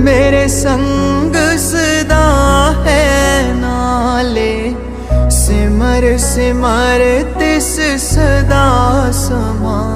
मेरे संग सदा है नाले। सिमर सिमर तिस सदा समा।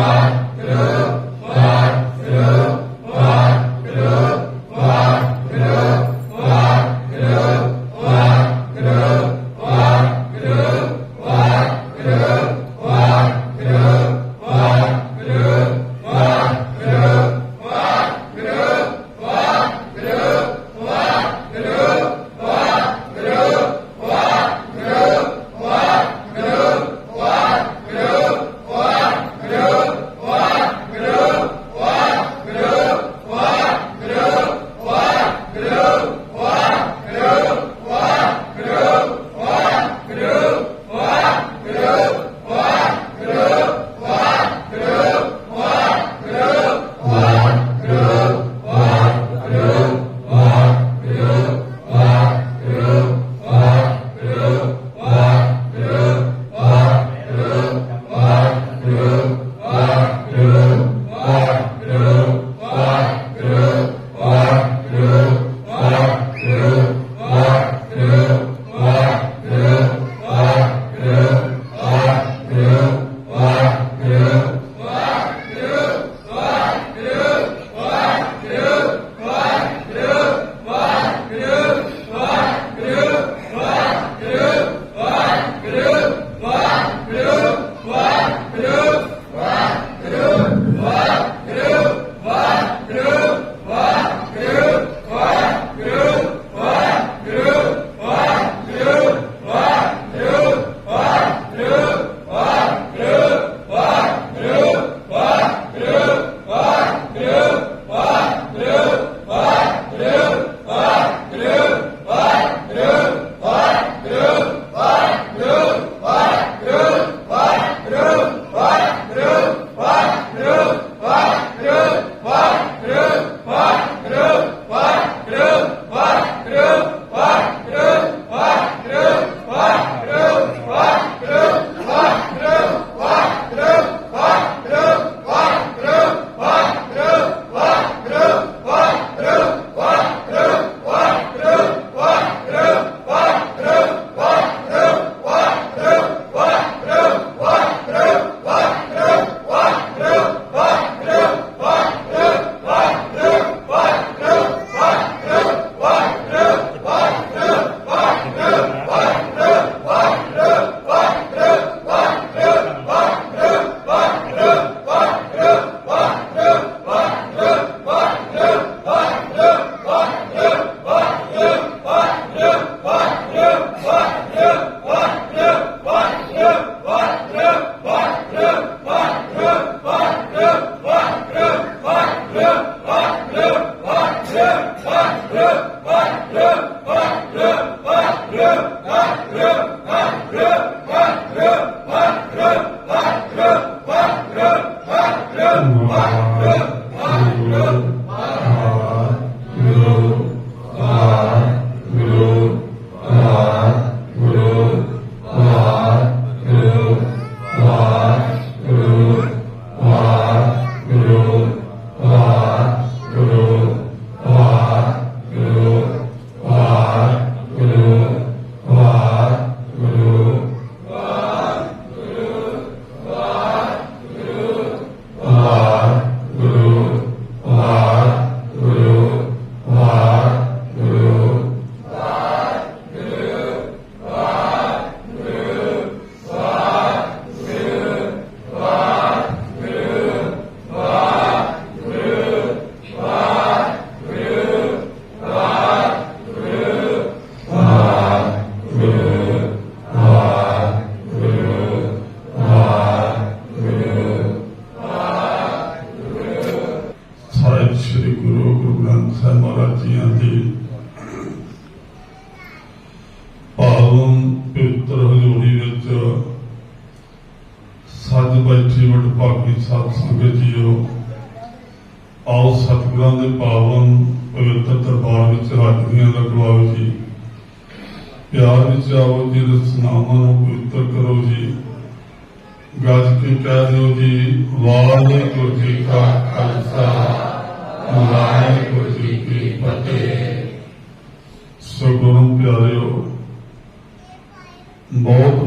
God.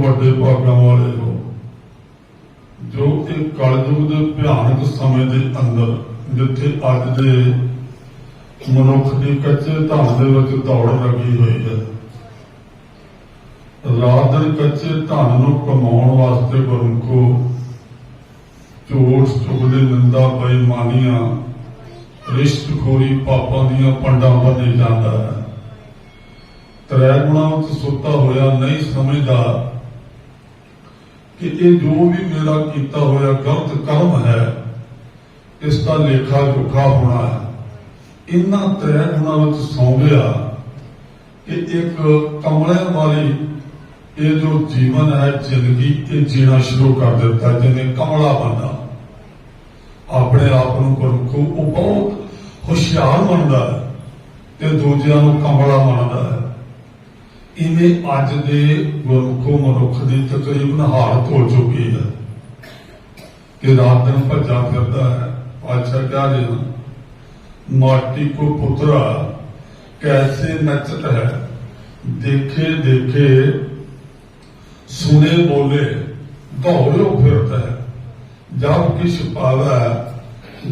ਵੱਡੇ ਭਾਗਾਂ ਵਾਲੇ ਹੋ ਜੋ ਇਹ ਕਲਯੁਗ ਦੇ ਭਿਆਨਕ ਸਮੇਂ ਦੇ ਅੰਦਰ, ਜਿੱਥੇ ਅੱਜ ਦੇ ਮਨੁੱਖ ਦੀ ਕੱਚੇ ਧਨ ਦੇ ਵਿੱਚ ਦੌੜ ਲੱਗੀ ਹੋਈ ਹੈ, ਰਾਤ ਦਿਨ ਕੱਚੇ ਧਨ ਨੂੰ ਕਮਾਉਣ ਵਾਸਤੇ ਗੁਰਮੁਖੋ ਝੂਠ ਚੁਗਲੀ ਨਿੰਦਾ ਬੇਈਮਾਨੀਆਂ, ਰਿਸ਼ਤਖੋਰੀ ਪਾਪਾਂ ਦੀਆਂ ਪੰਡਾਂ ਬੰਨੇ ਜਾਂਦਾ ਹੈ। ਤ੍ਰੈ ਗੁਣਾਂ ਵਿੱਚ ਸੁੱਤਾ ਹੋਇਆ ਨਹੀਂ ਸਮਝਦਾ ਕਿ ਇਹ ਜੋ ਵੀ ਮੇਰਾ ਕੀਤਾ ਹੋਇਆ ਗਲਤ ਕਰਮ ਹੈ, ਇਸ ਦਾ ਲੇਖਾ ਜੋਖਾ ਹੋਣਾ ਹੈ। ਇਹਨਾਂ ਤ੍ਰੈ ਗੁਣਾਂ ਵਿੱਚ ਸੌਂਦਿਆ ਕਿ ਇੱਕ ਕਮਲੇ ਵਾਲੀ ਇਹ ਜੋ ਜੀਵਨ ਹੈ, ਜ਼ਿੰਦਗੀ ਇਹ ਜੀਣਾ ਸ਼ੁਰੂ ਕਰ ਦਿੱਤਾ, ਜਿਹਨੇ ਕਮਲਾ ਬੰਦਾ ਆਪਣੇ ਆਪ ਨੂੰ ਗੁਰਮੁਖੋ, ਉਹ ਬਹੁਤ ਹੁਸ਼ਿਆਰ ਮੰਨਦਾ ਹੈ ਤੇ ਦੂਜਿਆਂ ਨੂੰ ਕਮਲਾ ਮੰਨਦਾ ਹੈ। ਇਵੇਂ ਅੱਜ ਦੇ ਗੁਰਮੁਖੋ ਮਨੁੱਖ ਦੀ ਤਕਰੀਬਨ ਹਾਲਤ ਹੋ ਚੁੱਕੀ ਹੈ ਕਿ ਰਾਤ ਦਿਨ ਭੱਜਾ ਫਿਰਦਾ ਹੈ। ਪਾਛਾ ਕਹ ਰਿਹਾ ਮਾਟੀ ਕੋ ਪੁੱਤਰਾ ਕੈਸੇ ਨੱਚਤ ਹੈ? ਦੇਖੇ ਦੇਖੇ ਸੁਨੇ ਬੋਲੇ, ਦੌੜਿਓ ਫਿਰਤਾ ਹੈ। ਜਦ ਕਿਛ ਪਾਵਾ,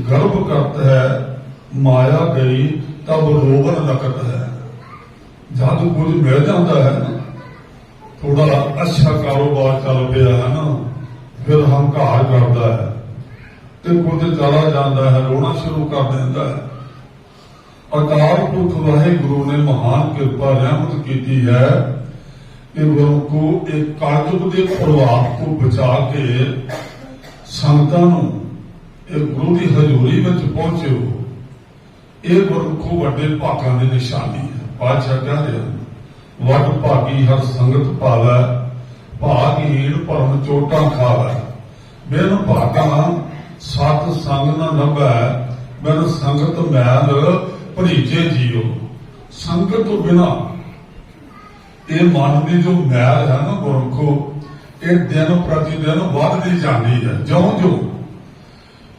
ਗਰਭ ਕਰਤ ਹੈ, ਮਾਇਆ ਗਈ, ਤਬ ਰੋਵਨ ਲਗਤ ਹੈ। ਨੂੰ ਕੁਝ ਮਿਲ ਜਾਂਦਾ ਹੈ। ਥੋੜਾ ਅੱਛਾ ਕਾਰੋਬਾਰ ਚੱਲ ਪਿਆ ਹੈ ਨਾ। ਫਿਰ ਹੰਕਾਰ ਕਰਦਾ ਹੈ। ਤੇ ਕੁਝ ਚਲਾ ਜਾਂਦਾ ਹੈ, ਰੋਣਾ ਸ਼ੁਰੂ ਕਰ ਦਿੰਦਾ ਹੈ। ਅਕਾਲ ਪੁਰਖ ਵਾਹਿਗੁਰੂ ਨੇ ਮਹਾਨ ਕਿਰਪਾ ਰਹਿਮਤ ਕੀਤੀ ਹੈ ਇਹ ਗੁਰੂ ਕੋ ਇੱਕ ਕਾਜਬ ਦੇ ਪ੍ਰਭਾਵ ਤੋਂ ਬਚਾ ਕੇ ਸੰਤਾਂ ਨੂੰ ਇਹ ਗੁਰੂ ਦੀ ਹਜ਼ੂਰੀ ਵਿੱਚ ਪਹੁੰਚਿਓ। ਇਹ ਗੁਰੂ ਕੋ ਵੱਡੇ ਭਾਗਾਂ ਦੀ ਨਿਸ਼ਾਨੀ ਹੈ। ਪਾਤਸ਼ਾਹ ਕਹਿੰਦੇ ਹਨ ਭਾਗੀ ਹਰ ਸੰਗਤ ਪਾਵੈ ਭਾਗਹੀਣ ਪਰਮ ਚੋਟਾਂ ਖਾਵੈ ਬਿਨ ਭਾਗਾਂ ਸਤ ਸੰਗ ਨ ਨਭੈ ਬਿਨ ਸੰਗਤ ਮੈਲ ਭਰੀਜੇ ਜੀਓ। ਸੰਗਤ ਤੋਂ ਬਿਨਾ ਇਹ ਮਨ ਦੀ ਜੋ ਮੈਲ ਹੈ ਨਾ ਗੁਰਮਖੋ, ਇਹ ਦਿਨ ਪ੍ਰਤੀ ਦਿਨ ਵੱਧਦੀ ਜਾਂਦੀ ਹੈ। ਜਿਉਂ ਜਿਉਂ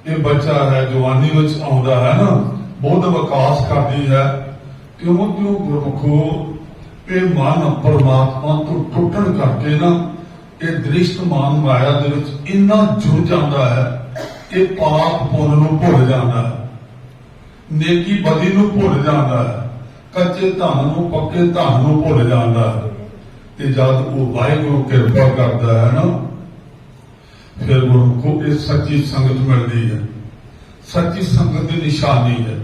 ਇਹ ਬੱਚਾ ਹੈ, ਜਵਾਨੀ ਵਿੱਚ ਆਉਂਦਾ ਹੈ ਨਾ ਬਹੁਤ ਵਿਕਾਸ ਕਰਦੀ ਹੈ ਕਿਉਂ? ਕਿਉਂ ਗੁਰਮਖੋ? ਇਹ ਮਨ ਪਰਮਾਤਮਾ ਤੋਂ ਟੁੱਟਣ ਕਰਕੇ ਨਾ ਇਹ ਦ੍ਰਿਸ਼ਟਮਾਨ ਮਾਇਆ ਦੇ ਵਿੱਚ ਇੰਨਾ ਜੁੜ ਜਾਂਦਾ ਹੈ ਕਿ ਪਾਪ ਪੁੰਨ ਨੂੰ ਭੁੱਲ ਜਾਂਦਾ ਹੈ। ਨੇਕੀ ਬਦੀ ਨੂੰ ਭੁੱਲ ਜਾਂਦਾ ਹੈ। ਕੱਚੇ ਧਨ ਨੂੰ, ਪੱਕੇ ਧਨ ਨੂੰ ਭੁੱਲ ਜਾਂਦਾ ਹੈ। ਤੇ ਜਦ ਉਹ ਵਾਹਿਗੁਰੂ ਕਿਰਪਾ ਕਰਦਾ ਹੈ ਨਾ, ਫਿਰ ਗੁਰੂ ਇਹ ਸੱਚੀ ਸੰਗਤ ਮਿਲਦੀ ਹੈ। ਸੱਚੀ ਸੰਗਤ ਦੀ ਨਿਸ਼ਾਨੀ ਹੈ।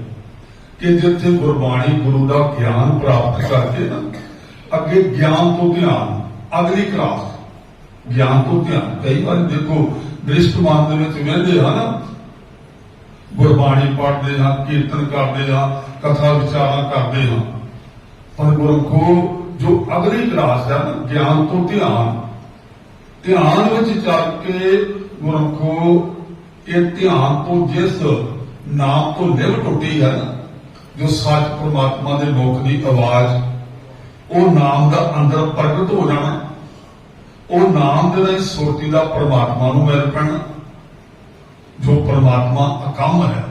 ਕਿ ਜਿੱਥੇ ਗੁਰਬਾਣੀ ਗੁਰੂ ਦਾ ਗਿਆਨ ਪ੍ਰਾਪਤ ਕਰਕੇ ਨਾ, ਅੱਗੇ ਗਿਆਨ ਤੋਂ ਧਿਆਨ, ਅਗਲੀ ਕਲਾਸ, ਗਿਆਨ ਤੋਂ ਧਿਆਨ। ਕਈ ਵਾਰ ਦੇਖੋ, ਦ੍ਰਿਸ਼ਟਮਾਨ ਦੇ ਵਿੱਚ ਵਹਿੰਦੇ ਹਨ ਗੁਰਬਾਣੀ ਪੜ੍ਹਦੇ ਹਾਂ ਕੀਰਤਨ ਕਰਦੇ ਹਾਂ ਕਥਾ ਵਿਚਾਰਾਂ ਕਰਦੇ ਹਾਂ ਪਰ ਗੁਰਮਖੋ, ਜੋ ਅਗਲੀ ਕਲਾਸ ਹੈ ਨਾ, ਗਿਆਨ ਤੋਂ ਧਿਆਨ ਧਿਆਨ ਵਿੱਚ ਚੱਲ ਕੇ ਗੁਰਮਖੋ, ਇਹ ਧਿਆਨ ਤੋਂ ਜਿਸ ਨਾਮ ਤੋਂ ਨਿਭ ਟੁੱਟੀ ਹੈ ਨਾ ਜੋ ਸੱਚ ਪ੍ਰਮਾਤਮਾ ਦੇ ਮੁਖ ਦੀ ਆਵਾਜ਼, ਉਹ ਨਾਮ ਦਾ ਅੰਦਰ ਪ੍ਰਗਟ ਹੋ ਜਾਣਾ, ਉਹ ਨਾਮ ਦੇ ਨਾਲ ਸੁਰਤੀ ਦਾ ਪ੍ਰਮਾਤਮਾ ਨੂੰ ਮਿਲ ਪੈਣਾ, ਜੋ ਪ੍ਰਮਾਤਮਾ ਅਕੰਮ ਹੈ,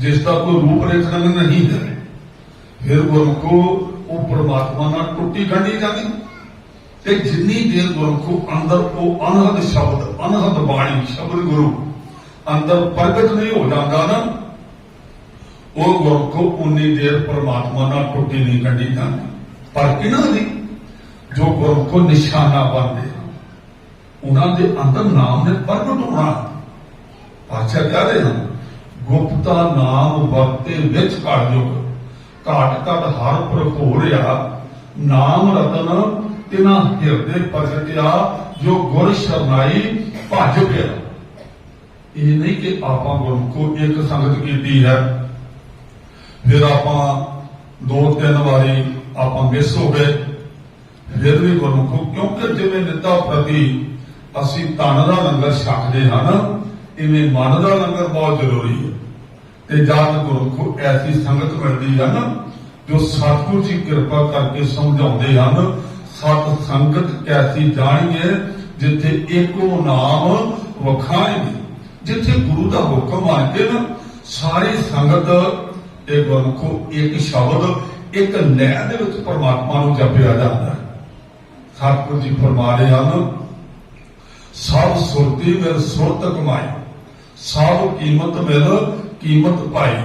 ਜਿਸ ਦਾ ਕੋਈ ਰੂਪ ਰੇਖਾ ਨਹੀਂ ਹੈ। ਫਿਰ ਗੁਰਮੁਖੋ ਉਹ ਪ੍ਰਮਾਤਮਾ ਨਾਲ ਟੁੱਟੀ ਗੰਢੀ ਜਾਂਦੀ। ਤੇ ਜਿੰਨੀ ਦੇਰ ਗੁਰਮੁਖੋ ਅੰਦਰ ਉਹ ਅਨਹਦ ਸ਼ਬਦ, ਅਨਹਦ ਬਾਣੀ, ਸ਼ਬਦ ਗੁਰੂ ਅੰਦਰ ਪ੍ਰਗਟ ਨਹੀਂ ਹੋ ਜਾਂਦਾ ਨਾ ਉਹ ਗੁਰਖੋ ਉਨੀ ਦੇਰ ਪਰਮਾਤਮਾ ਨਾਲ ਟੁੱਟੀ ਨਹੀਂ ਕੱਢੀ ਜਾਂਦੀ। ਪਰ ਕਿਹਨਾਂ ਦੀ ਜੋ ਗੁਰਖੋ ਨਿਸ਼ਾਨਾ ਬਣਦੇ ਉਹਨਾਂ ਦੇ ਅੰਦਰ ਨਾਮ ਨੇ ਪ੍ਰਗਟ ਹੋਣਾ। ਪਾਛਾ ਕਹਿ ਹਨ, ਗੁਪਤਾ ਨਾਮ ਵਰਤੇ ਵਿੱਚ ਘੜ ਜੁਗ, ਘਾਟ ਘਟ ਹਰ ਭਰਪੂਰਿਆ ਨਾਮ ਰਤਨ ਤਿਨਾ ਹਿਰਦੇ ਪ੍ਰਗਟਿਆ ਜੋ ਗੁਰ ਸ਼ਰਨਾਈ ਭਜ ਪਿਆ। ਇਹ ਨਹੀਂ ਕਿ ਆਪਾਂ ਗੁਰਮੁਖੋ ਇੱਕ ਸੰਗਤ ਕੀਤੀ ਹੈ ਫਿਰ ਆਪਾਂ ਦੋ ਤਿੰਨ ਵਾਰੀ ਆਪਾਂ ਮਿਸ ਹੋ ਗਏ। ਫਿਰ ਵੀ ਗੁਰਮੁਖੋ, ਕਿਉਂਕਿ ਜਿਵੇਂ ਨਿੱਤਾ ਪ੍ਰਤੀ ਅਸੀਂ ਤਨ ਦਾ ਲੰਗਰ ਛਕਦੇ ਹਨ ਇਵੇਂ ਮਨ ਦਾ ਲੰਗਰ ਬਹੁਤ ਜ਼ਰੂਰੀ ਹੈ। ਤੇ ਜਦ ਗੁਰਮੁਖੋ ਐਸੀ ਸੰਗਤ ਮਿਲਦੀ ਹੈ ਨਾ, ਜੋ ਸਤਿਗੁਰੂ ਜੀ ਕਿਰਪਾ ਕਰਕੇ ਸਮਝਾਉਂਦੇ ਹਨ, ਸਤ ਸੰਗਤ ਕੈਸੀ ਜਾਣੀਏ, ਜਿੱਥੇ ਇੱਕੋ ਨਾਮ ਵਖਾਏਗੀ। ਜਿੱਥੇ ਗੁਰੂ ਦਾ ਹੁਕਮ ਮੰਨ ਕੇ ਨਾ, ਸਾਰੀ ਸੰਗਤ ਇਹ ਗੁਰਮੁਖੋ, ਇੱਕ ਸ਼ਬਦ, ਇੱਕ ਲੈਅ ਦੇ ਵਿੱਚ ਪਰਮਾਤਮਾ ਨੂੰ ਜਪਿਆ ਜਾਂਦਾ ਹੈ। ਸਤਿਗੁਰ ਜੀ ਫਰਮਾ ਰਹੇ ਹਨ, ਸਭ ਸੁਰਤੀ ਮਿਲ, ਸੁਰਤ ਕਮਾਈ। ਸਭ ਕੀਮਤ ਮਿਲ, ਕੀਮਤ ਪਾਈ।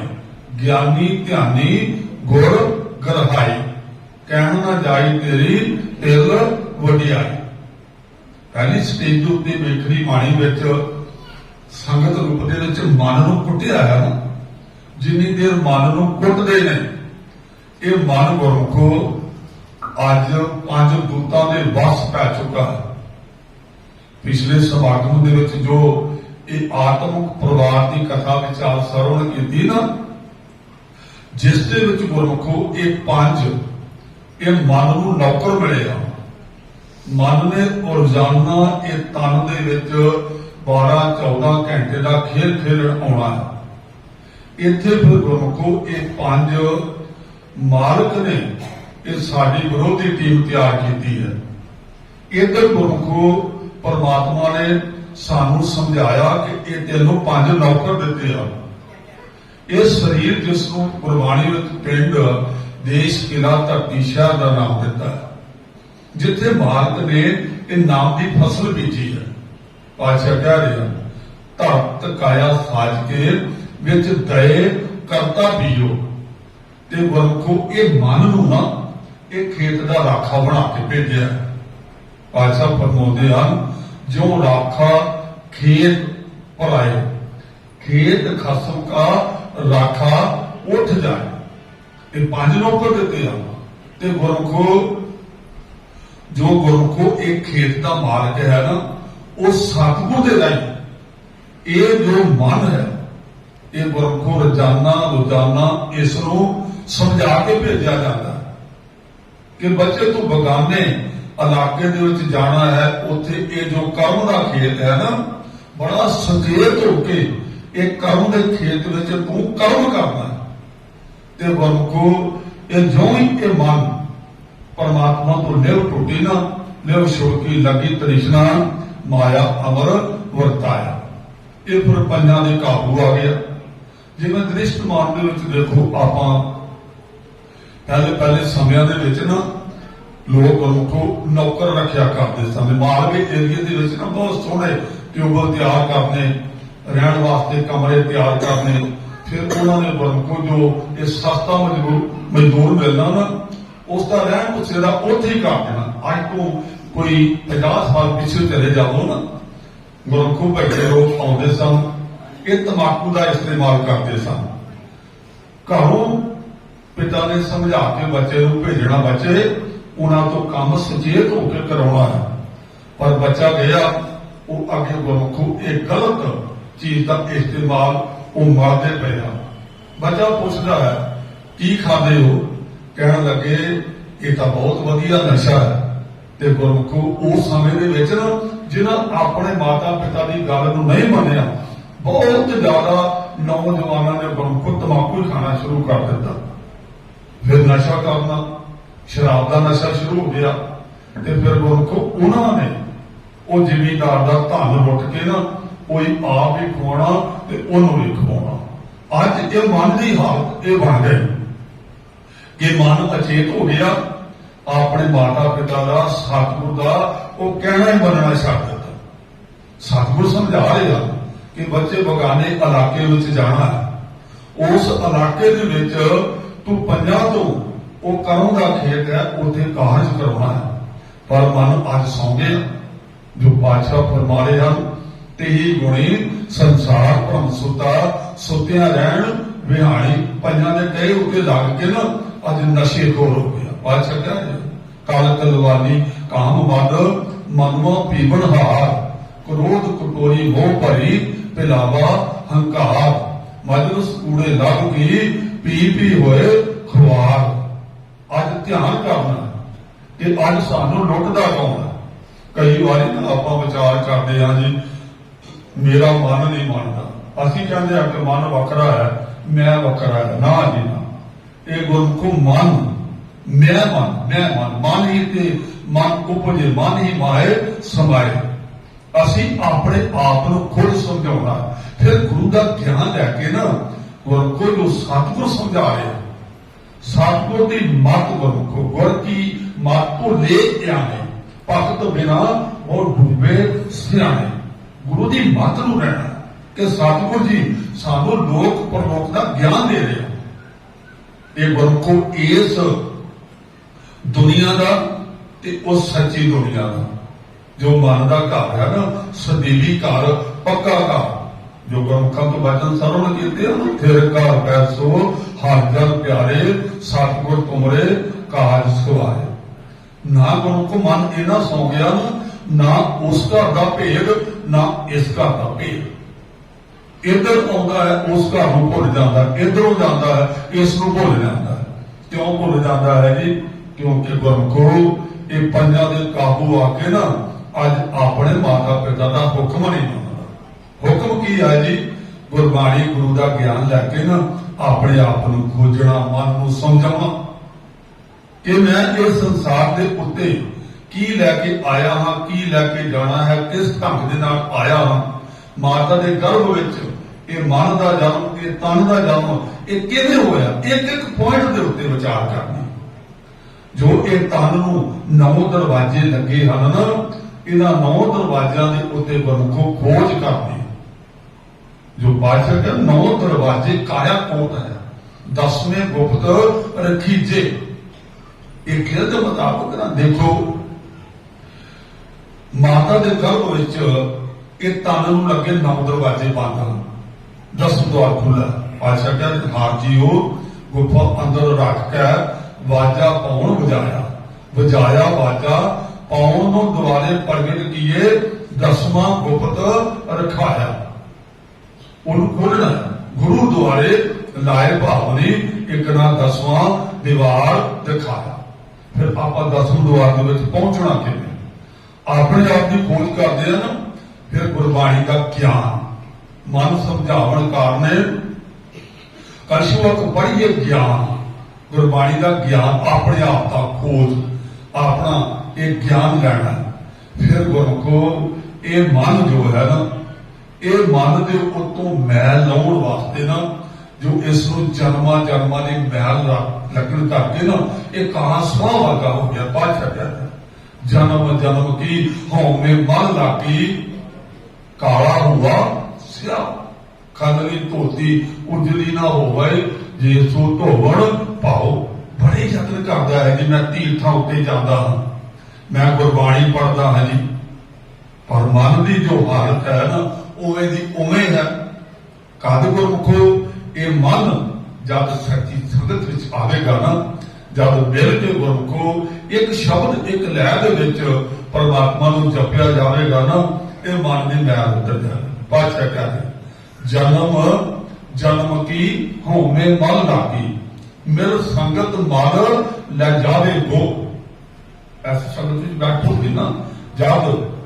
ਗਿਆਨੀ, ਧਿਆਨੀ, ਗੁਰ ਗਰਹਾਈ। ਕਹਿਣ ਨਾ ਜਾਈ ਤੇਰੀ ਤਿਲ ਵਡਿਆਈ। ਪਹਿਲੀ ਸਟੇਜ ਦੇ ਉੱਤੇ ਵੇਖਣੀ ਬਾਣੀ ਵਿੱਚ ਸੰਗਤ ਰੂਪ ਦੇ ਵਿੱਚ ਮਨ ਨੂੰ ਕੁੱਟਿਆ ਹੈ ਨਾ। ਜਿੰਨੀ ਦੇਰ ਮਨ ਨੂੰ ਕੁੱਟਦੇ ਨੇ, ਇਹ ਮਨ ਗੁਰਮੁਖੋ ਅੱਜ ਪੰਜ ਦੂਤਾਂ ਦੇ ਵਸ ਪੈ ਚੁੱਕਾ ਹੈ। ਪਿਛਲੇ ਸਮਾਗਮ ਦੇ ਵਿੱਚ ਜੋ ਇਹ ਆਤਮਿਕ ਪਰਿਵਾਰ ਦੀ ਕਥਾ ਵਿਚਾਰ ਸਰਵਣ ਕੀਤੀ ਨਾ, ਜਿਸ ਦੇ ਵਿੱਚ ਗੁਰਮੁਖੋ ਇਹ ਪੰਜ, ਇਹ ਮਨ ਨੂੰ ਨੌਕਰ ਮਿਲਿਆ। ਮਨ ਨੇ ਰੋਜ਼ਾਨਾ ਇਹ ਤਨ ਦੇ ਵਿੱਚ 12 14 ਘੰਟੇ ਦਾ ਖੇਲ ਖੇਲਣ ਆਉਣਾ ਹੈ। ਇੱਥੇ ਫਿਰ ਗੁਰਮੁਖੋ ਇਹ ਪੰਜ ਮਾਲਕ ਨੇ, ਇਹ ਸਾਡੀ ਵਿਰੋਧੀ ਟੀਮ ਤਿਆਰ ਕੀਤੀ ਹੈ। ਇਧਰ ਗੁਰਮੁਖੋ ਪਰਮਾਤਮਾ ਨੇ ਸਾਨੂੰ ਸਮਝਾਇਆ ਕਿ ਇਹ ਤੈਨੂੰ ਪੰਜ ਨੌਕਰ ਦਿੱਤੇ ਆ। ਇਹ ਸਰੀਰ ਜਿਸ ਨੂੰ ਗੁਰਬਾਣੀ ਵਿੱਚ ਪਿੰਡ, ਦੇਸ਼ ਕਿਲਾ ਧਰਤੀ, ਸ਼ਹਿਰ ਦਾ ਨਾਮ ਦਿੱਤਾ ਹੈ। ਜਿੱਥੇ ਮਾਲਕ ਨੇ ਇਹ ਨਾਮ ਦੀ ਫਸਲ ਬੀਜੀ ਹੈ। ਪਾਤਸ਼ਾਹ ਕਹਿ ਰਿਹਾ ਧਰਤ ਕਾਇਆ ਸਾਜ ਕੇ ਵਿੱਚ ਦਏ ਕਰਤਾ ਬੀਓ ਤੇ ਗੁਰਮੁਖੋ ਇਹ ਮਨ ਨੂੰ ਨਾ ਇਹ ਖੇਤ ਦਾ ਰਾਖਾ ਬਣਾ ਕੇ ਭੇਜਿਆ। ਪਾਸ਼ਾ ਫਰਮਾਉਂਦੇ ਹਨ ਜੋ ਰਾਖਾ ਖੇਤ ਭਰਾਏ, ਖੇਤ ਖਸਮ ਕਾ ਰਾਖਾ ਉੱਠ ਜਾਏ। ਇਹ ਪੰਜ ਨੌਕਰ ਦਿੱਤੇ ਆ ਤੇ ਗੁਰਖੋ ਜੋ ਗੁਰਖੋ ਇਹ ਖੇਤ ਦਾ ਮਾਲਕ ਹੈ ਨਾ, ਉਹ ਸਤਿਗੁਰ ਦੇ ਰਾਹੀਂ ਇਹ ਜੋ ਮਨ ਹੈ ਇਹ ਗੁਰਮੁਖੋ ਰੋਜ਼ਾਨਾ ਰੋਜ਼ਾਨਾ ਇਸ ਨੂੰ ਸਮਝਾ ਕੇ ਭੇਜਿਆ ਜਾਂਦਾ ਕਿ ਬੱਚੇ ਤੂੰ ਬਗਾਨੇ ਇਲਾਕੇ ਦੇ ਵਿੱਚ ਜਾਣਾ ਹੈ, ਉੱਥੇ ਇਹ ਜੋ ਕਰਮ ਦਾ ਖੇਤ ਹੈ ਨਾ, ਬੜਾ ਸੁਚੇਤ ਹੋ ਕੇ ਇਹ ਕਰਮ ਦੇ ਖੇਤ ਵਿੱਚ ਤੂੰ ਕਰਮ ਕਰਨਾ ਤੇ ਗੁਰਮੁਖੋ ਇਹ ਜੋ ਹੀ ਇਹ ਮਨ ਪਰਮਾਤਮਾ ਤੋਂ ਨਿਵ ਟੁੱਟੀ ਨਾ, ਨਿਵ ਛੁੜਕੀ ਲੱਗੀ ਤ੍ਰਿਸ਼ਨਾ ਮਾਇਆ ਅਮਰ ਵਰਤਾਇਆ। ਇਹ ਫਿਰ ਪੰਜਾਂ ਦੇ ਕਾਬੂ ਆ ਗਿਆ। ਜਿਵੇਂ ਦ੍ਰਿਸ਼ਟਮਾਨ ਦੇ ਵਿੱਚ ਦੇਖੋ, ਆਪਾਂ ਪਹਿਲੇ ਪਹਿਲੇ ਸਮਿਆਂ ਦੇ ਵਿੱਚ ਨਾ ਲੋਕ ਗੁਰਮੁਖੋ ਨੌਕਰ ਰੱਖਿਆ ਕਰਦੇ ਸਨ ਮਾਲਵੇ ਏਰੀਏ ਦੇ ਵਿੱਚ ਨਾ ਬਹੁਤ ਸੋਹਣੇ ਟਿਊਬਲ ਤਿਆਰ ਕਰਨੇ, ਰਹਿਣ ਵਾਸਤੇ ਕਮਰੇ ਤਿਆਰ ਕਰਨੇ। ਫਿਰ ਉਹਨਾਂ ਨੇ ਗੁਰਮੁਖੋ ਜੋ ਇਹ ਸਸਤਾ ਮਜ਼ਦੂਰ ਮਜ਼ਦੂਰ ਮਿਲਣਾ ਨਾ, ਉਸ ਦਾ ਰਹਿਣ ਉਸੇ ਦਾ ਉੱਥੇ ਹੀ ਕਰ ਦੇਣਾ। ਅੱਜ ਤੋਂ ਕੋਈ 50 ਸਾਲ ਪਿੱਛੇ ਚਲੇ ਜਾਵੋ ਨਾ ਗੁਰਮੁਖੋ ਬੈਠੇ ਲੋਕ ਆਉਂਦੇ ਸਨ। ਇਹ ਤਮਾਕੂ ਦਾ ਇਸਤੇਮਾਲ ਕਰਦੇ ਸਨ। ਘਰੋਂ ਪਿਤਾ ਨੇ ਸਮਝਾ ਕੇ ਬੱਚੇ ਨੂੰ ਭੇਜਣਾ ਬੱਚੇ, ਉਹਨਾਂ ਤੋਂ ਕੰਮ ਸੁਚੇਤ ਹੋ ਕੇ ਕਰਾਉਣਾ ਹੈ। ਪਰ ਬੱਚਾ ਗਿਆ, ਉਹ ਅੱਗੇ ਗੁਰਮੁਖੂ ਇਹ ਗਲਤ ਚੀਜ਼ ਦਾ ਇਸਤੇਮਾਲ ਉਹ ਮਰਦੇ ਪਏ ਬੱਚਾ ਪੁੱਛਦਾ ਹੈ, ਕੀ ਖਾਦੇ ਹੋ? ਕਹਿਣ ਲੱਗੇ, ਇਹ ਤਾਂ ਬਹੁਤ ਵਧੀਆ ਨਸ਼ਾ ਹੈ। ਤੇ ਗੁਰਮੁਖੋ ਉਸ ਸਮੇਂ ਦੇ ਵਿੱਚ ਨਾ, ਜਿਨ੍ਹਾਂ ਆਪਣੇ ਮਾਤਾ ਪਿਤਾ ਦੀ ਗੱਲ ਨੂੰ ਨਹੀਂ ਮੰਨਿਆ ਬਹੁਤ ਜ਼ਿਆਦਾ ਨੌਜਵਾਨਾਂ ਨੇ ਗੁਰਮੁਖੋ ਤਮਾਕੂ ਖਾਣਾ ਸ਼ੁਰੂ ਕਰ ਦਿੱਤਾ। ਫਿਰ ਨਸ਼ਾ ਕਰਨਾ, ਸ਼ਰਾਬ ਦਾ ਨਸ਼ਾ ਸ਼ੁਰੂ ਹੋ ਗਿਆ ਤੇ ਫਿਰ ਗੁਰਮੁਖੋ ਉਹਨਾਂ ਨੇ ਉਹ ਜ਼ਿਮੀਦਾਰ ਦਾ ਧਨ ਲੁੱਟ ਕੇ ਨਾ ਕੋਈ ਆਪ ਹੀ ਖਵਾਉਣਾ ਤੇ ਉਹਨੂੰ ਵੀ ਖਵਾਉਣਾ। ਅੱਜ ਇਹ ਮਨ ਦੀ ਹਾਲਤ ਇਹ ਬਣ ਗਈ ਕਿ ਮਨ ਅਚੇਤ ਹੋ ਗਿਆ, ਆਪਣੇ ਮਾਤਾ ਪਿਤਾ ਦਾ, ਸਤਿਗੁਰ ਦਾ, ਉਹ ਕਹਿਣਾ ਹੀ ਮੰਨਣਾ ਛੱਡ ਦਿੱਤਾ। ਸਤਿਗੁਰ ਸਮਝਾ ਰਿਹਾ ਕਿ ਬੱਚੇ ਬਗਾਨੇ ਇਲਾਕੇ ਵਿੱਚ ਜਾਣਾ ਹੈ। ਉਸ ਇਲਾਕੇ ਦੇ ਵਿੱਚ ਤੂੰ ਪੰਜਾਂ ਤੋਂ ਉਹ ਕਰਮ ਦਾ ਖੇਤ ਹੈ, ਉੱਥੇ ਕਾਰਜ ਕਰਵਾਉਣਾ ਹੈ। ਪਰ ਮਨ ਅੱਜ ਸੌਂ ਜੋ ਪਾਤਸ਼ਾਹ ਫਰਮਾ ਹਨ, ਤੇ ਹੀ ਗੁਣੀ ਸੰਸਾਰ ਭ੍ਰਮ ਸੁਤਾ, ਸੁਤਿਆ ਰਹਿਣ ਵਿਹਾਣੀ। ਪੰਜਾਂ ਦੇ ਕਹੇ ਉੱਤੇ ਲੱਗ ਕੇ ਨਾ ਅੱਜ ਨਸ਼ੇ ਖੋਰ ਹੋ ਗਿਆ ਪਾਤਸ਼ਾਹ ਕਹਿੰਦੇ ਕਾਲ ਕਲਵਾਨੀ, ਕਾਮ ਮਦ, ਮਨਮੋ ਪੀਵਨ ਹਾਰ। ਕ੍ਰੋਧ ਕਟੋਰੀ ਮੋਹ ਭਰੀ ਪਿਲਾਵਾ ਹੰਕਾਰ। ਮਜਲਸ ਕੂੜੇ ਲੱਗ ਗਈ ਪੀ ਪੀ ਹੋਏ ਖਵਾਰ ਅੱਜ ਧਿਆਨ ਕਰਨਾ ਕਿ ਅੱਜ ਸਾਨੂੰ ਲੁੱਟਦਾ ਕੌਣ ਹੈ? ਕਈ ਵਾਰੀ ਨਾ ਆਪਾਂ ਵਿਚਾਰ ਕਰਦੇ ਹਾਂ ਜੀ, ਮੇਰਾ ਮਨ ਨਹੀਂ ਮੰਨਦਾ। ਅਸੀਂ ਕਹਿੰਦੇ ਆ ਕਿ ਮਨ ਵੱਖਰਾ ਹੈ, ਮੈਂ ਵੱਖਰਾ ਹੈ। ਨਾ ਜੀ, ਨਾ। ਇਹ ਗੁਰਮੁਖ ਮਨ, ਮੈਂ ਮਨ ਮੈਂ ਮਨ। ਮਨ ਹੀ ਤੇ ਮਨ ਉਪਜੇ ਮਨ ਹੀ ਮਾਏ ਸਮਾਏ। ਅਸੀਂ ਆਪਣੇ ਆਪ ਨੂੰ ਖੁਦ ਸਮਝਾਉਣਾ। ਫਿਰ ਗੁਰੂ ਦਾ ਗਿਆਨ ਲੈ ਕੇ ਨਾ ਗੁਰਮੁਖ ਨੂੰ ਸਤਿਗੁਰ ਸਮਝਾਏ ਸਤਿਗੁਰ ਦੀ ਮੱਤ ਗੁਰਮੁਖੋ ਗੁਰ ਕੀ ਮੱਤ ਤੋਂ ਲੈ ਆਣੇ ਭਗਤ ਬਿਨਾ ਉਹ ਡੂਬੇ ਸਿਆਣੇ। ਗੁਰੂ ਦੀ ਮੱਤ ਨੂੰ ਰਹਿਣਾ ਕਿ ਸਤਿਗੁਰ ਜੀ ਸਾਨੂੰ ਲੋਕ ਪਰਲੋਕ ਦਾ ਗਿਆਨ ਦੇ ਰਿਹਾ ਇਹ ਗੁਰਮੁਖੋ ਇਸ ਦੁਨੀਆ ਦਾ ਤੇ ਉਹ ਸੱਚੀ ਦੁਨੀਆ ਦਾ। ਜੋ ਮਨ ਦਾ ਘਰ ਹੈ ਨਾ, ਸਦੀਵੀ ਘਰ, ਪੱਕਾ ਘਰ। ਜੋ ਗੁਰਮੁਖਾਂ ਤੋਂ ਬਚਨ ਸਰਵਣ ਕੀਤੇ ਹਨ ਫਿਰ ਘਰ ਪੈਸੋ ਹਰ ਜਨ ਪਿਆਰੇ, ਸਤਿਗੁਰ ਤੁਮਰੇ, ਕਾਜ ਸੁਆਏ। ਨਾ ਗੁਰਮੁਖ ਮਨ ਇਹਨਾਂ ਸੌ ਗਿਆ ਨਾ ਨਾ ਉਸ ਘਰ ਦਾ ਭੇਦ, ਨਾ ਇਸ ਘਰ ਦਾ ਭੇਦ। ਇੱਧਰ ਆਉਂਦਾ ਹੈ, ਉਸ ਘਰ ਨੂੰ ਭੁੱਲ ਜਾਂਦਾ ਹੈ। ਇੱਧਰੋਂ ਜਾਂਦਾ ਹੈ, ਇਸ ਨੂੰ ਭੁੱਲ ਜਾਂਦਾ ਕਿਉਂ ਭੁੱਲ ਜਾਂਦਾ ਹੈ ਜੀ? ਕਿਉਂਕਿ ਗੁਰਮੁਖੋ ਇਹ ਪੰਜਾਂ ਦੇ ਕਾਬੂ ਆ ਕੇ ਨਾ ਅੱਜ ਆਪਣੇ ਮਾਤਾ ਪਿਤਾ ਦਾ ਹੁਕਮ ਨਹੀਂ ਮੰਨਦਾ। ਹੁਕਮ ਕੀ ਹੈ ਜੀ? ਗੁਰਬਾਣੀ ਗੁਰੂ ਦਾ ਗਿਆਨ ਲੈ ਕੇ ਨਾ ਆਪਣੇ ਆਪ ਨੂੰ ਖੋਜਣਾ, ਮਨ ਨੂੰ ਸਮਝਾਉਣਾ। ਕਿ ਮੈਂ ਇਸ ਸੰਸਾਰ ਦੇ ਉੱਤੇ ਕੀ ਲੈ ਕੇ ਆਇਆ ਹਾਂ, ਕੀ ਲੈ ਕੇ ਜਾਣਾ ਹੈ, ਕਿਸ ਢੰਗ ਦੇ ਨਾਲ ਆਇਆ ਹਾਂ, ਮਾਤਾ ਦੇ ਗਰਭ ਵਿੱਚ ਇਹ ਮਨ ਦਾ ਜਨਮ, ਇਹ ਤਨ ਦਾ ਜਨਮ, ਇਹ ਕਿਵੇਂ ਹੋਇਆ? ਇੱਕ ਇੱਕ ਪੁਆਇੰਟ ਦੇ ਉੱਤੇ ਵਿਚਾਰ ਕਰਨੀ। ਜੋ ਇਹ ਤਨ ਨੂੰ ਨੌ ਦਰਵਾਜ਼ੇ ਲੱਗੇ ਹਨ ਨਾ ਇਹਨਾਂ ਨੌ ਦਰਵਾਜ਼ਿਆਂ ਦੇ ਉੱਤੇ ਗੁਰਮੁਖੋ ਖੋਜ ਕਰਨੀ। ਜੋ ਬਾਦਸ਼ਾਹ ਕਹਿੰਦਾ, ਨੌ ਦਰਵਾਜ਼ੇ ਕਾਇਆ ਕੋਟ ਹੈ। ਦਸਵੇਂ ਗੁਪਤ ਰਖੀਜੇ। ਇਹ ਕਿਹਦੇ ਮੁਤਾਬਕ ਨਾ ਦੇਖੋ, ਮਾਤਾ ਦੇ ਗਰਭ ਵਿੱਚ ਇਹ ਤਨ ਨੂੰ ਲੱਗੇ ਨੌ ਦਰਵਾਜ਼ੇ ਬੰਦ ਹਨ। ਦਸ ਦੁਆਰ ਖੁੱਲਾ ਪਾਸ਼ਾ ਕਹਿੰਦੇ, ਹਾਰ ਜੀਓ, ਗੁਫਾ ਅੰਦਰ ਰੱਖ ਕੇ ਵਾਜਾ ਪਾਉਣ, ਵਜਾਇਆ। ਵਜਾਇਆ ਵਾਜਾ ਪਾਉਣ ਨੂੰ ਦੁਆਰੇ ਪ੍ਰਗਟ ਕੀਏ, ਦਸਵਾਂ ਗੁਪਤ ਰਖਾਇਆ। ਉਹਨੂੰ ਖੋਲਣਾ ਗੁਰੂ ਦੁਆਰੇ ਲਾਏ ਭਾਵਨੀ, ਇੱਕ ਨਾ ਦਸਵਾਂ ਦੀਵਾਰ ਦਿਖਾਇਆ ਫਿਰ ਆਪਾਂ ਦਸਵੇਂ ਦੁਆਰ ਦੇ ਵਿੱਚ ਪਹੁੰਚਣਾ ਕਿਵੇਂ? ਆਪਣੇ ਆਪ ਦੀ ਖੋਜ ਕਰਦੇ ਆ ਨਾ, ਫਿਰ ਗੁਰਬਾਣੀ ਦਾ ਗਿਆਨ, ਮਨ ਸਮਝਾਵਣ ਕਾਰਨੇ। ਕਸ਼ਵਕ ਪੜ੍ਹੀਏ ਗਿਆਨ, ਗੁਰਬਾਣੀ ਦਾ ਗਿਆਨ ਆਪਣੇ ਆਪ ਦਾ ਖੋਜ, ਆਪਣਾ ਇਹ ਗਿਆਨ ਲੈਣਾ। ਫਿਰ ਗੁਰਮੁਖੋ ਇਹ ਮਨ ਜੋ ਹੈ ਨਾ, ਇਹ ਮਨ ਦੇ ਉੱਤੋਂ ਮੈਲ ਲਾਉਣ ਵਾਸਤੇ ਨਾ, ਜੋ ਇਸ ਨੂੰ ਜਨਮਾਂ ਜਨਮਾਂ ਦੀ ਮੈਲ ਰਾ- ਲੱਗਣ ਕਰਕੇ ਨਾ, ਇਹ ਕਹਾਂ ਸਵਾ ਵਰਗਾ ਹੋ ਗਿਆ ਪਾਛਾ ਕਹਿੰਦਾ ਜਨਮ ਜਨਮ ਕੀ, ਹਉਮੈ ਮਨ ਲਾਗੀ, ਕਾਲਾ ਹੁਆ ਸਿਆ। ਧੋਤੀ ਉਜਲੀ ਨਾ ਹੋਵੇ, ਜੇ ਸੋ ਧੋਵਣ ਪਾਓ ਬੜੇ ਯਤਨ ਕਰਦਾ ਹੈ ਜੀ ਮੈਂ ਤੀਰਥਾਂ ਉੱਤੇ ਜਾਂਦਾ ਹਾਂ। ਮੈਂ ਗੁਰਬਾਣੀ ਪੜ੍ਹਦਾ ਹਾਂ ਜੀ। ਪਰ ਮਨ ਦੀ ਜੋ ਹਾਲਤ ਹੈ ਨਾ ਉਵੇਂ ਦੀ ਉਵੇਂ ਹੈ। ਕਦ ਗੁਰਮੁਖੋ ਇਹ ਮਨ ਜਦ ਸੱਚੀ ਸੰਗਤ ਵਿੱਚ ਆਵੇਗਾ ਨਾ, ਜਦ ਮਿਲ ਕੇ ਗੁਰਮੁਖੋ, ਇੱਕ ਸ਼ਬਦ ਇੱਕ ਲਹਿ ਦੇ ਵਿੱਚ ਪਰਮਾਤਮਾ ਨੂੰ ਜਪਿਆ ਜਾਵੇਗਾ ਨਾ, ਇਹ ਮਨ ਦੀ ਮੈਲ ਉਤਰ ਜਾਵੇ ਬਾਦਸ਼ਾਹ ਕਹਿੰਦੇ, ਜਨਮ ਜਨਮ ਕੀ ਹਉਮੈ ਮਲ ਲਾਗੀ ਮਿਲ ਸੰਗਤ ਮਲ ਲੈ ਜਾਵੇ ਗੋ ਐਸੇ ਸੰਗਤ ਵਿੱਚ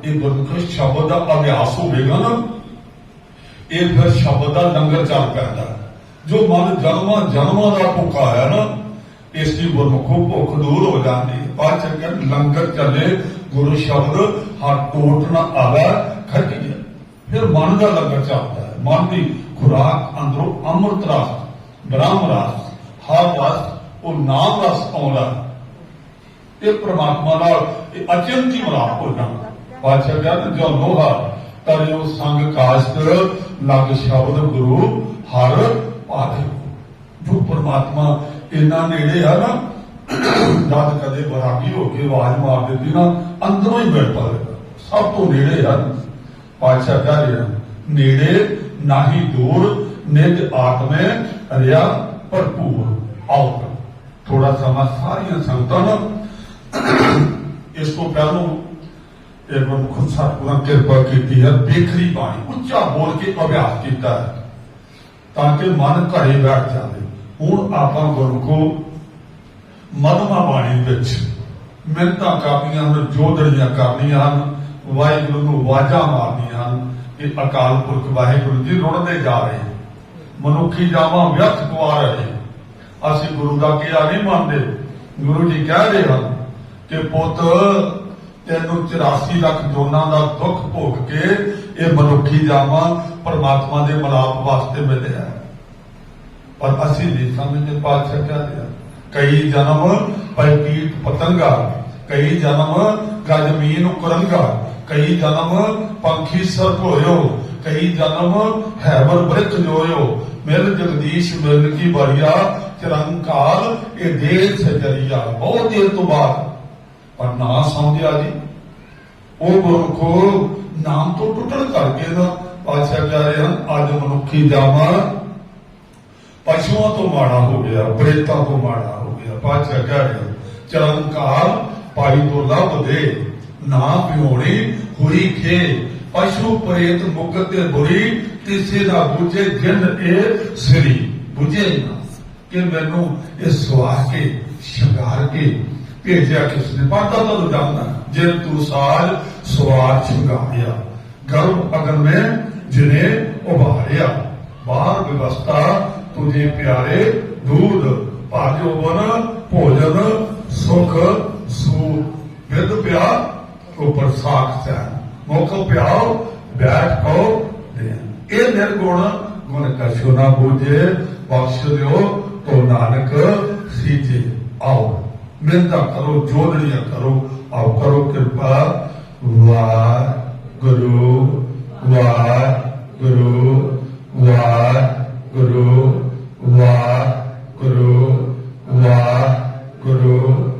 ਇਹ ਸ਼ਬਦ ਦਾ ਅਭਿਆਸ ਹੋਵੇਗਾ ਨਾ, ਇਹ ਫਿਰ ਸ਼ਬਦ ਦਾ ਲੰਗਰ ਚੱਲ ਪੈਂਦਾ। ਜੋ ਮਨ ਜਨਮਾਂ ਜਨਮਾਂ ਦਾ ਭੁੱਖਾ ਹੈ ਨਾ, ਇਸ ਦੀ ਗੁਰਮੁਖੋਂ ਭੁੱਖ ਦੂਰ ਹੋ ਜਾਂਦੀ ਬਾਅਦ ਚ ਲੰਗਰ ਚੱਲੇ, ਗੁਰੂ ਸ਼ਬਦ ਹਰ ਟੋਟ ਨਾ ਆਵੇ ਖੱਟ ਫਿਰ ਮਨ ਦਾ ਲੰਗਰ ਚੱਲਦਾ ਹੈ। ਮਨ ਦੀ ਖੁਰਾਕ ਅੰਦਰੋਂ ਅੰਮ੍ਰਿਤ ਰਸ, ਬ੍ਰਹਮ ਰਸ, ਹਰ ਰਸ, ਉਹ ਨਾਮ ਰਸ ਆਉਂਦਾ ਹੈ। ਪ੍ਰਮਾਤਮਾ ਨਾਲ ਇਹ ਅਚੰਤੀ ਮਲਾਪ ਹੋ ਜਾਣਾ ਪਾਤਸ਼ਾਹ ਕਹਿੰਦੇ ਜੋ ਲੋਹਾ ਤਰਿਓ ਸੰਗ ਕਾਸ਼ਤ ਲਗ ਸ਼ਬਦ ਗੁਰੂ ਹਰ ਪਾਦੇ ਜੋ ਪ੍ਰਮਾਤਮਾ ਇੰਨਾ ਨੇੜੇ ਆ ਨਾ, ਜਦ ਕਦੇ ਬਰਾਗੀ ਹੋ ਕੇ ਆਵਾਜ਼ ਮਾਰ ਦਿੰਦੀ ਨਾ, ਅੰਦਰੋਂ ਹੀ ਮਿਲ ਪਵੇਗਾ ਸਭ ਤੋਂ ਨੇੜੇ ਆ। ਪਾਤਸ਼ਾਹ ਕਹਿ ਰਿਹਾ ਨੇੜੇ ਨਾਹੀ ਦੂਰ, ਨਿਜ ਆਤਮੇ ਰਿਆ ਭਰਪੂਰ। ਆਓ ਥੋੜਾ ਸਮਾਂ ਸਾਰੀਆਂ ਸੰਗਤਾਂ ਨੂੰ ਤੋਂ ਪਹਿਲਾਂ ਇਹ ਗੁਰਮੁਖ ਸਤਿਗੁਰਾਂ ਕਿਰਪਾ ਕੀਤੀ ਹੈ ਬੇਖਰੀ ਬਾਣੀ, ਉੱਚਾ ਬੋਲ ਕੇ ਅਭਿਆਸ ਕੀਤਾ ਹੈ, ਤਾਂ ਕਿ ਮਨ ਘਰੇ ਬੈਠ ਜਾਵੇ। ਹੁਣ ਆਪਾਂ ਗੁਰਮੁਖੋ ਮਨਮਾ ਬਾਣੀ ਵਿੱਚ ਮਿੰਤਾਂ ਕਰਨੀਆਂ ਹਨ, ਜੋਦੜੀਆਂ ਕਰਨੀਆਂ ਹਨ, ਵਾਹਿਗੁਰੂ ਨੂੰ ਵਾਜਾ ਮਾਰਨੀਆਂ ਹਨ, ਕਿ ਅਕਾਲ ਪੁਰਖ ਵਾਹਿਗੁਰੂ ਜੀ ਰੁੜਦੇ ਜਾ ਰਹੇ ਮਨੁੱਖੀ ਜਾਵਾਂ ਵਿਅਰਥ ਗਵਾ ਰਹੇ ਅਸੀਂ ਗੁਰੂ ਦਾ ਕਿਹਾ ਨਹੀਂ ਮੰਨਦੇ। ਗੁਰੂ ਜੀ ਕਹਿ ਰਹੇ ਹਨ ਕਿ ਪੁੱਤ ਤੈਨੂੰ 84 ਲੱਖ ਜੋਨਾਂ ਦਾ ਦੁੱਖ ਭੋਗ ਕੇ ਇਹ ਮਨੁੱਖੀ ਜਾਵਾਂ ਪਰਮਾਤਮਾ ਦੇ ਮਲਾਪ ਵਾਸਤੇ ਮਿਲਿਆ ਪਰ ਅਸੀਂ ਨਹੀਂ ਸਮਝਦੇ ਪਾਤਸ਼ਾਹ ਕਹਿੰਦੇ ਆ ਕਈ ਜਨਮ ਪੈਕੀਟ ਪਤੰਗਾ, ਕਈ ਜਨਮ ਗਜਮੀਨ ਕੁਰੰਗਾ, ਕਈ ਜਨਮ ਪੰਖੀ ਸਰਪ ਹੋਇਓ ਕਈ ਜਨਮ ਹੈਵਰ ਬ੍ਰਿਖ ਜੋਇਓ। ਮਿਲ ਜਗਦੀਸ਼ ਮਿਲਨ ਕੀ ਬੜੀਆ ਚਰੰਕਾਲ ਇਹ ਦੇਹ ਸਜਰੀਆ ਬਹੁਤ ਦੇਰ ਤੋਂ ਬਾਅਦ ਪਰ ਨਾ ਸਮਝਿਆ ਜੀ। ਉਹ ਗੁਰਖੋ ਨਾਮ ਤੋਂ ਟੁੱਟਣ ਕਰਕੇ ਨਾ ਪਾਤਸ਼ਾਹ ਕਹਿ ਰਹੇ ਹਨ, ਅੱਜ ਮਨੁੱਖੀ ਜਾਮਾ ਪਸ਼ੂਆਂ ਤੋਂ ਮਾੜਾ ਹੋ ਗਿਆ, ਪ੍ਰੇਤਾਂ ਤੋਂ ਮਾੜਾ ਹੋ ਗਿਆ। ਪਾਤਸ਼ਾਹ ਕਹਿ ਰਹੇ ਹਨ, ਚਰਨਕਾਰ ਪਾਈ ਤੋਂ ਲੱਭ ਦੇ, ਨਾ ਪਿਉਣੀ ਹੋਈ ਖੇ। ਪਸ਼ੂ ਪ੍ਰੇਤ ਮੁਕਤ ਤੇ ਬੁਰੀ ਕਿਸੇ ਦਾ ਬੁਝੇ ਜਿੰਨ ਇਹ ਸਰੀ। ਬੁਝੇ ਨਾ ਕਿ ਮੈਨੂੰ ਇਹ ਸਵਾ ਕੇ, ਸ਼ਿੰਗਾਰ ਕੇ ਭੇਜਿਆ ਕਿਸ ਨੇ ਪਤਾ ਤਾਂ ਲੁਟਾਉਂਦਾ ਜੇ ਤੂੰ ਸਾਜ ਸਵਾਰ ਛਿੰਗਾਇਆ ਗਰਭ ਅਗਨ ਮੈਂ ਜਿਨੇ ਉਭਾਰਿਆ, ਬਾਹਰ ਵਿਵਸਥਾ ਤੁਝੇ ਪਿਆਰੇ, ਦੂਧ, ਭਾਜੋ ਬਨ, ਭੋਜਨ, ਸੁਖ ਸੂ ਵਿਦ ਪਿਆ ਉਪਰ ਸਾਖ ਚਾ ਮੁਖ ਪਿਆਓ ਬੈਠ ਕੋ ਇਹ ਨਿਰਗੁਣ ਗੁਣ ਕਛੋ ਨਾ ਬੂਝੇ, ਬਖਸ਼ ਦਿਓ, ਤੋ ਨਾਨਕ ਸੀਜੇ ਆਓ। ਮਿਹਨਤਾਂ ਕਰੋ ਜੋਦੜੀਆਂ ਕਰੋ ਆਓ ਕਰੋ ਕਿਰਪਾ। ਵਾਹਿਗੁਰੂ ਵਾਹਿਗੁਰੂ ਵਾਹਿਗੁਰੂ ਵਾਹਿਗੁਰੂ ਵਾਹਿਗੁਰੂ।